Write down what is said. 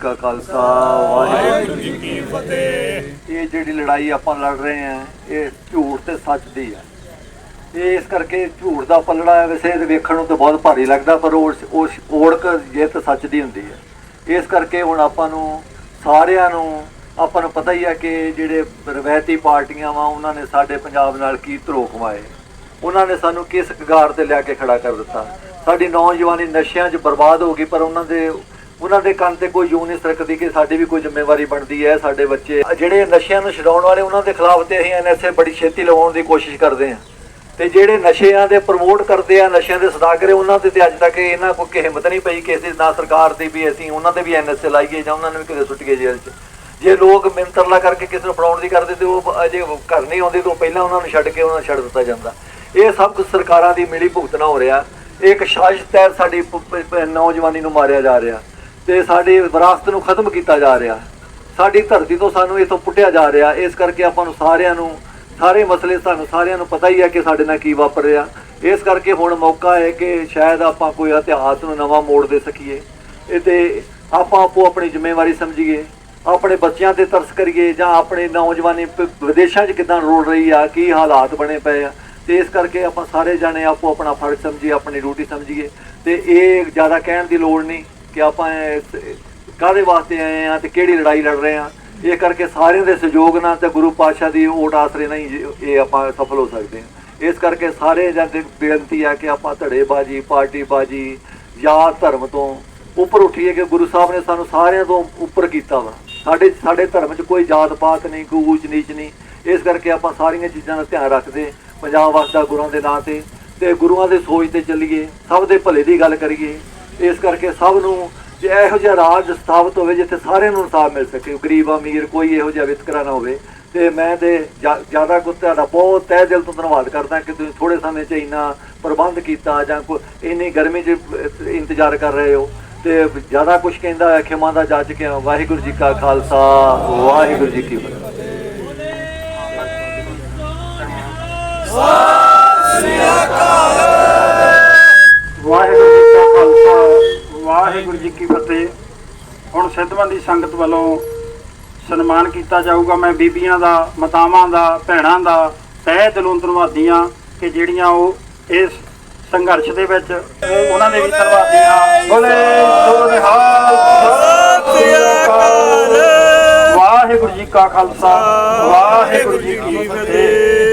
ਕਾ ਖਾਲਸਾ ਵਾਹਿਗੁਰੂ ਜੀ ਕੀ ਫਤਿਹ। ਇਹ ਜਿਹੜੀ ਲੜਾਈ ਆਪਾਂ ਲੜ ਰਹੇ ਹਾਂ ਇਹ ਝੂਠ ਤੇ ਸੱਚ ਦੀ ਹੈ। ਇਹ ਇਸ ਕਰਕੇ ਝੂਠ ਦਾ ਪਲੜਾ ਹੈ ਵੈਸੇ ਇਹ ਵੇਖਣ ਨੂੰ ਤਾਂ ਬਹੁਤ ਭਾਰੀ ਲੱਗਦਾ ਪਰ ਉਹ ਓੜਕ ਜਿੱਤ ਸੱਚ ਦੀ ਹੁੰਦੀ ਹੈ। ਇਸ ਕਰਕੇ ਹੁਣ ਆਪਾਂ ਨੂੰ ਸਾਰਿਆਂ ਨੂੰ ਆਪਾਂ ਨੂੰ ਪਤਾ ਹੀ ਹੈ ਕਿ ਜਿਹੜੇ ਰਵਾਇਤੀ ਪਾਰਟੀਆਂ ਵਾ ਉਹਨਾਂ ਨੇ ਸਾਡੇ ਪੰਜਾਬ ਨਾਲ ਕੀ ਧਰੋ ਕਮਾਏ ਉਹਨਾਂ ਨੇ ਸਾਨੂੰ ਕਿਸ ਕਗਾਰ ਤੇ ਲਿਆ ਕੇ ਖੜਾ ਕਰ ਦਿੱਤਾ। ਸਾਡੀ ਨੌਜਵਾਨੀ ਨਸ਼ਿਆਂ 'ਚ ਬਰਬਾਦ ਹੋ ਗਈ ਪਰ ਉਹਨਾਂ ਦੇ ਉਹਨਾਂ ਦੇ ਕੰਨ ਤੇ ਕੋਈ ਜੂੰ ਨਹੀਂ ਸਰਕਦੀ ਕਿ ਸਾਡੀ ਵੀ ਕੋਈ ਜ਼ਿੰਮੇਵਾਰੀ ਬਣਦੀ ਹੈ, ਸਾਡੇ ਬੱਚੇ। ਜਿਹੜੇ ਨਸ਼ਿਆਂ ਨੂੰ ਛਡਾਉਣ ਵਾਲੇ, ਉਹਨਾਂ ਦੇ ਖਿਲਾਫ ਤੇ ਅਸੀਂ ਐਨਐਸਏ ਬੜੀ ਛੇਤੀ ਲਵਾਉਣ ਦੀ ਕੋਸ਼ਿਸ਼ ਕਰਦੇ ਹਾਂ। ਤੇ ਜਿਹੜੇ ਨਸ਼ਿਆਂ ਦੇ ਪ੍ਰਮੋਟ ਕਰਦੇ ਆ, ਨਸ਼ਿਆਂ ਦੇ ਸਦਾਗਰੇ ਉਹਨਾਂ 'ਤੇ ਤੇ ਅੱਜ ਤੱਕ ਇਹਨਾਂ ਕੋਲ ਕਿ ਹਿੰਮਤ ਨਹੀਂ ਪਈ ਕਿਸੇ ਨਾ ਸਰਕਾਰ ਦੀ ਵੀ ਅਸੀਂ ਉਹਨਾਂ ਤੇ ਵੀ ਐਨਐਸਏ ਲਾਈਏ ਜਾਂ ਉਹਨਾਂ ਨੂੰ ਵੀ ਕਿਤੇ ਸੁੱਟ ਕੇ ਜੇਲ੍ਹ 'ਚ। ਜੇ ਲੋਕ ਮਿੰਤਰਲਾ ਕਰਕੇ ਕਿਸੇ ਨੂੰ ਫੜਾਉਣ ਦੀ ਕਰਦੇ ਤੇ ਉਹ ਅਜੇ ਘਰ ਨਹੀਂ ਆਉਂਦੇ ਤਾਂ ਪਹਿਲਾਂ ਉਹਨਾਂ ਨੂੰ ਛੱਡ ਕੇ ਉਹਨਾਂ ਨੂੰ ਛੱਡ ਦਿੱਤਾ ਜਾਂਦਾ। ਇਹ ਸਭ ਕੁਝ ਸਰਕਾਰਾਂ ਦੀ ਮਿਲੀ ਭੁਗਤਣਾ ਹੋ ਰਿਹਾ। ਇਹ ਇੱਕ ਸਾਜ਼ਿਸ਼ ਤਹਿਤ ਸਾਡੀ ਨੌਜਵਾਨੀ ਨੂੰ ਮਾਰਿਆ ਜਾ ਰਿਹਾ। ਤੇ ਸਾਡੀ ਵਿਰਾਸਤ ਨੂੰ ਖਤਮ ਕੀਤਾ ਜਾ ਰਿਹਾ। ਸਾਡੀ ਧਰਤੀ ਤੋਂ ਸਾਨੂੰ ਇਥੋਂ ਪੁੱਟਿਆ ਜਾ ਰਿਹਾ। ਇਸ ਕਰਕੇ ਆਪਾਂ ਨੂੰ ਸਾਰਿਆਂ ਨੂੰ, ਸਾਰੇ ਮਸਲੇ ਸਾਨੂੰ ਸਾਰਿਆਂ ਨੂੰ ਪਤਾ ਹੀ ਹੈ ਕਿ ਸਾਡੇ ਨਾਲ ਕੀ ਵਾਪਰ ਰਿਹਾ। ਇਸ ਕਰਕੇ ਹੁਣ ਮੌਕਾ ਹੈ ਕਿ ਸ਼ਾਇਦ ਆਪਾਂ ਕੋਈ ਇਤਿਹਾਸ ਨੂੰ ਨਵਾਂ ਮੋੜ ਦੇ ਸਕੀਏ। ਇਹ ਤੇ ਆਪਾਂ ਆਪੋ ਆਪਣੀ ਜ਼ਿੰਮੇਵਾਰੀ ਸਮਝੀਏ। ਆਪਣੇ ਬੱਚਿਆਂ ਤੇ ਤਰਸ ਕਰੀਏ ਜਾਂ ਆਪਣੇ ਨੌਜਵਾਨੀ ਵਿਦੇਸ਼ਾਂ 'ਚ ਕਿਦਾਂ ਰੋਲ ਰਹੀ ਆ, ਕੀ ਹਾਲਾਤ ਬਣੇ ਪਏ ਆ। ਤੇ ਇਸ ਕਰਕੇ ਆਪਾਂ ਸਾਰੇ ਜਾਣੇ ਆਪੋ ਆਪਣਾ ਫਰਜ਼ ਸਮਝੀਏ, ਆਪਣੀ ਡਿਊਟੀ ਸਮਝੀਏ। ਤੇ ਇਹ ਜ਼ਿਆਦਾ ਕਹਿਣ ਦੀ ਲੋੜ ਨਹੀਂ। ਕਿ ਆਪਾਂ ਇਸ- ਕਾਹਦੇ ਵਾਸਤੇ ਆਏ ਆ ਤੇ ਕਿਹੜੀ ਲੜਾਈ ਲੜ ਰਹੇ ਆ ਇਹ ਕਰਕੇ ਸਾਰਿਆਂ ਦੇ ਸਹਿਯੋਗ ਨਾਲ ਤੇ ਗੁਰੂ ਪਾਤਸ਼ਾਹ ਦੀ ਓਟ ਆਸਰੇ ਨਾਲ ਹੀ ਇਹ ਆਪਾਂ ਸਫਲ ਹੋ ਸਕਦੇ ਹਾਂ। ਇਸ ਕਰਕੇ ਸਾਰੇ ਜਨ ਬੇਨਤੀ ਆ ਕਿ ਆਪਾਂ ਧੜੇਬਾਜ਼ੀ, ਪਾਰਟੀਬਾਜ਼ੀ ਜਾਂ ਧਰਮ ਤੋਂ ਉੱਪਰ ਉੱਠੀਏ ਕਿ ਗੁਰੂ ਸਾਹਿਬ ਨੇ ਸਾਨੂੰ ਸਾਰਿਆਂ ਤੋਂ ਉੱਪਰ ਕੀਤਾ ਵਾ। ਸਾਡੇ ਸਾਡੇ ਧਰਮ 'ਚ ਕੋਈ ਜਾਤ ਪਾਤ ਨਹੀਂ, ਕੋਈ ਊਚ ਨੀਚ ਨਹੀਂ। ਇਸ ਕਰਕੇ ਆਪਾਂ ਸਾਰੀਆਂ ਚੀਜ਼ਾਂ ਦਾ ਧਿਆਨ ਰੱਖਦੇ ਪੰਜਾਬ ਵਾਸਤਾ ਗੁਰੂਆਂ ਦੇ ਨਾਂ ਤੇ ਤੇ ਗੁਰੂਆਂ ਦੇ ਸੋਚ ਤੇ ਚੱਲੀਏ। ਸਭ ਦੇ ਭਲੇ ਦੀ ਗੱਲ ਕਰੀਏ। ਇਸ ਕਰਕੇ ਸਭ ਨੂੰ ਜੇ ਇਹੋ ਜਿਹਾ ਰਾਜ ਸਥਾਪਿਤ ਹੋਵੇ ਜਿੱਥੇ ਸਾਰਿਆਂ ਨੂੰ ਇਨਸਾਫ ਮਿਲ ਸਕੇ, ਗਰੀਬ, ਅਮੀਰ, ਕੋਈ ਇਹੋ ਜਿਹਾ ਵਿਤਕਰਾ ਨਾ ਹੋਵੇ। ਤੇ ਮੈਂ ਤੇ ਜ਼ਿਆ- ਜ਼ਿਆਦਾ ਕੁ ਤੁਹਾਡਾ ਬਹੁਤ ਤਹਿ ਦਿਲ ਤੋਂ ਧੰਨਵਾਦ ਕਰਦਾ ਕਿ ਤੁਸੀਂ ਥੋੜੇ ਸਮੇਂ 'ਚ ਇੰਨਾ ਪ੍ਰਬੰਧ ਕੀਤਾ ਜਾਂ ਕੋਈ ਇੰਨੀ ਗਰਮੀ 'ਚ ਇੰਤਜ਼ਾਰ ਕਰ ਰਹੇ ਹੋ। ਤੇ ਜ਼ਿਆਦਾ ਕੁਝ ਕਹਿੰਦਾ ਹੈ ਖਿਮਾ ਦਾ ਜੱਜ ਕੇ ਵਾਹਿਗੁਰੂ ਜੀ ਕਾ ਖਾਲਸਾ, ਵਾਹਿਗੁਰੂ ਜੀ ਕੀ ਫਤਿਹ ਵਾਹਿਗੁਰੂ ਜੀ ਕਾ ਖਾਲਸਾ ਵਾਹਿਗੁਰੂ ਜੀ ਕੀ ਫਤਿਹ ਹੁਣ ਸਿੱਧਵੰਦੀ ਸੰਗਤ ਵੱਲੋਂ ਸਨਮਾਨ ਕੀਤਾ ਜਾਊਗਾ। ਮੈਂ ਬੀਬੀਆਂ ਦਾ ਮਾਤਾਵਾਂ ਦਾ ਭੈਣਾਂ ਦਾ ਤਹਿ ਦਿਲੋਂ ਧੰਨਵਾਦੀਆਂ ਕਿ ਜਿਹੜੀਆਂ ਉਹ ਇਸ ਸੰਘਰਸ਼ ਦੇ ਵਿੱਚ ਉਹ- ਉਹਨਾਂ ਦੇ ਵੀ ਧੰਨਵਾਦੀਆਂ ਬੋਲੇ ਸੋ ਨਿਹਾਲ ਸਤਿ ਅਕਾਲ। ਵਾਹਿਗੁਰੂ ਜੀ ਕਾ ਖਾਲਸਾ ਵਾਹਿਗੁਰੂ ਜੀ ਕੀ ਫਤਿਹ।